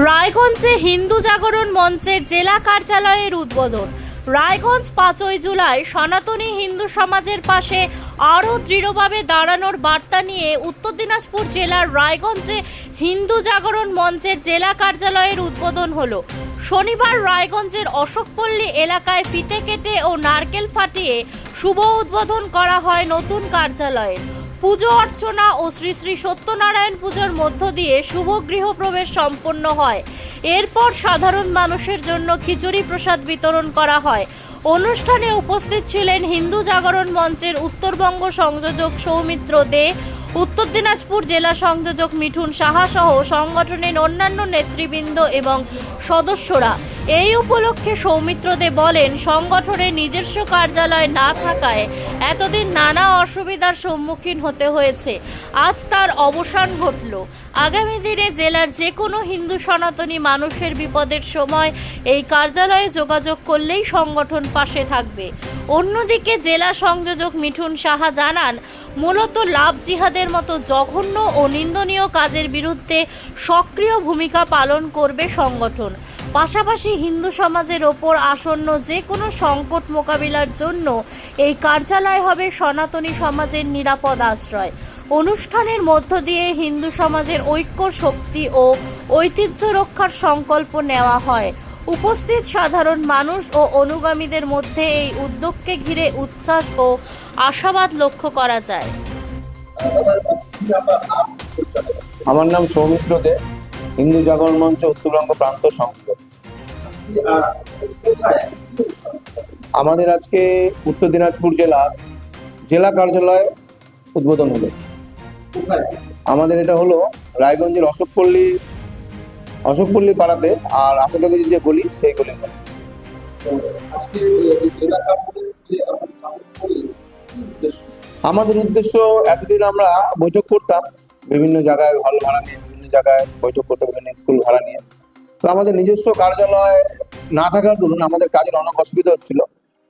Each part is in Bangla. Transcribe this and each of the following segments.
রায়গঞ্জে হিন্দু জাগরণ মঞ্চের জেলা কার্যালয়ের উদ্বোধন। রায়গঞ্জ পাঁচই জুলাই সনাতনী হিন্দু সমাজের পাশে আরও দৃঢ়ভাবে দাঁড়ানোর বার্তা নিয়ে উত্তর দিনাজপুর জেলার রায়গঞ্জে হিন্দু জাগরণ মঞ্চের জেলা কার্যালয়ের উদ্বোধন হলো। শনিবার রায়গঞ্জের অশোকপল্লী এলাকায় ফিতে কেটে ও নারকেল ফাটিয়ে শুভ উদ্বোধন করা হয় নতুন কার্যালয়ের। পুজো অর্চনা ও শ্রী শ্রী সত্যনারায়ণ পুজোর মধ্য দিয়ে শুভ গৃহপ্রবেশ সম্পন্ন হয়। এরপর সাধারণ মানুষের জন্য খিচুড়ি প্রসাদ বিতরণ করা হয়। অনুষ্ঠানে উপস্থিত ছিলেন হিন্দু জাগরণ মঞ্চের উত্তরবঙ্গ সংযোজক সৌমিত্র দে, উত্তর দিনাজপুর জেলা সংযোজক মিঠুন সাহা সহ সংগঠনের অন্যান্য নেতৃবৃন্দ এবং সদস্যরা। এই উপলক্ষে সৌমিত্র দে বলেন, সংগঠনের নিজস্ব কার্যালয় না থাকায় এতদিন নানা অসুবিধার সম্মুখীন হতে হয়েছে। আজ তার অবসান ঘটল। আগামী দিনে জেলার যে কোনো হিন্দু সনাতনী মানুষের বিপদের সময় এই কার্যালয়ে যোগাযোগ করলেই সংগঠন পাশে থাকবে। অন্যদিকে জেলা সংযোজক মিঠুন সাহা জানান মূলত লাভ জিহাদের মতো জঘন্য ও নিন্দনীয় কাজের বিরুদ্ধে সক্রিয় ভূমিকা পালন করবে সংগঠন। পাশাপাশি হিন্দু সমাজের ওপর আসন্ন যে কোনো সংকট মোকাবিলার জন্য এই কার্যালয় হবে সনাতনী সমাজের নিরাপদ আশ্রয়। অনুষ্ঠানের মধ্য দিয়ে হিন্দু সমাজের ঐক্য, শক্তি ও ঐতিহ্য রক্ষার সংকল্প নেওয়া হয়। উপস্থিত সাধারণ মানুষ ও অনুগামীদের মধ্যে এই উদ্যোগকে ঘিরে উচ্ছ্বাস ও আশাবাদ লক্ষ্য করা যায়। আমার নাম সৌমিত্র দে, হিন্দু জাগরণ মঞ্চ, উত্তরবঙ্গ প্রান্ত সংসদ আমাদের আজকে উত্তর দিনাজপুর জেলার জেলা কার্যালয় উদ্বোধন হলো। আমাদের এটা হলো রায়গঞ্জের অশোকপল্লী অশোকপল্লী পাড়াতে, আর আশেপাশে যে গলি, সেই গলি আমাদের উদ্দেশ্য এতদিন আমরা বৈঠক করতাম, বিভিন্ন জায়গায় হল ভাড়া নিয়ে, বিভিন্ন জায়গায় বৈঠক করতে বিভিন্ন স্কুল ভাড়া নিয়ে। তো আমাদের নিজস্ব কার্যালয় না থাকার দরুন আমাদের কাজের অনেক অসুবিধা হচ্ছিল।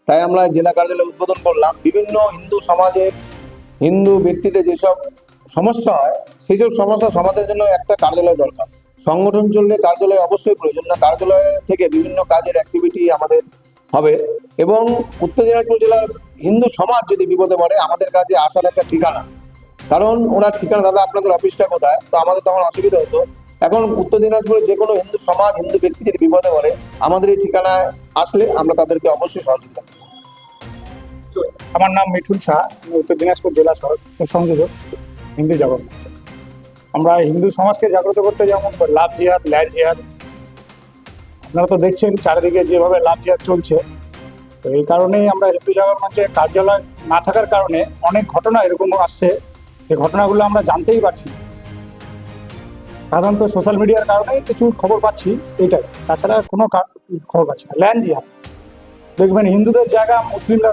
তাই আমরা জেলা কার্যালয় উদ্বোধন করলাম। বিভিন্ন হিন্দু সমাজে হিন্দু ব্যক্তিদের যেসব সমস্যা হয় সেই সব সমস্যা সমাধানের জন্য একটা কার্যালয় দরকার। সংগঠন চললে কার্যালয় অবশ্যই প্রয়োজন না, কার্যালয় থেকে বিভিন্ন কাজের অ্যাক্টিভিটি আমাদের হবে। এবং উত্তর দিনাজপুর জেলার হিন্দু সমাজ যদি বিপদে পড়ে, আমাদের কাছে আসার একটা ঠিকানা কারণ ওনার ঠিকানা দাদা আপনাদের অফিসটা কোথায় তো আমাদের তখন অসুবিধা হতো এখন উত্তর দিনাজপুরে যে কোনো হিন্দু সমাজ, হিন্দু ব্যক্তি যদি বিপদে পড়ে, আমাদের এই ঠিকানায় আসলে আমরা তাদেরকে অবশ্যই সহযোগিতা। আমার নাম মিঠুন শাহ উত্তর দিনাজপুর জেলা সংযোজক, হিন্দু মঞ্চ। আমরা হিন্দু সমাজকে জাগ্রত করতে যেমন লাভ জিহাদ ল্যান্ড জিহাদ আপনারা তো দেখছেন, চারিদিকে যেভাবে লাভ জিহাদ চলছে তো এই কারণেই আমরা হিন্দু জাগরণ মঞ্চের কার্যালয় না থাকার কারণে অনেক ঘটনা এরকম আসছে। যে ঘটনাগুলো আমরা জানতেই পারছি সাধারণত সোশ্যাল মিডিয়ার কারণেই কিছু খবর পাচ্ছি এটাই তাছাড়া কোনো খবর পাচ্ছি না। ল্যান্ড জিহাদ দেখবেন হিন্দুদের জায়গা মুসলিমরা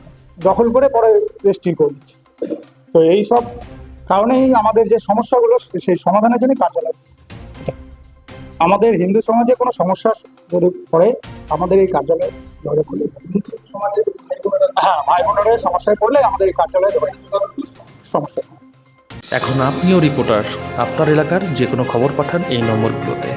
দখল করে পরে রেজিস্ট্রি করে দিচ্ছে তো এই সব কারণেই আমাদের যে সমস্যাগুলো, সেই সমাধানের জন্য কার্যালয়। আমাদের হিন্দু সমাজে কোনো সমস্যা পড়ে, আমাদের এই কার্যালয়ে হ্যাঁ সমস্যায় পড়লে আমাদের এই সমস্যা। এখন আপনিও রিপোর্টার আপনার এলাকার যে কোনো খবর পাঠান এই নম্বরগুলোতে।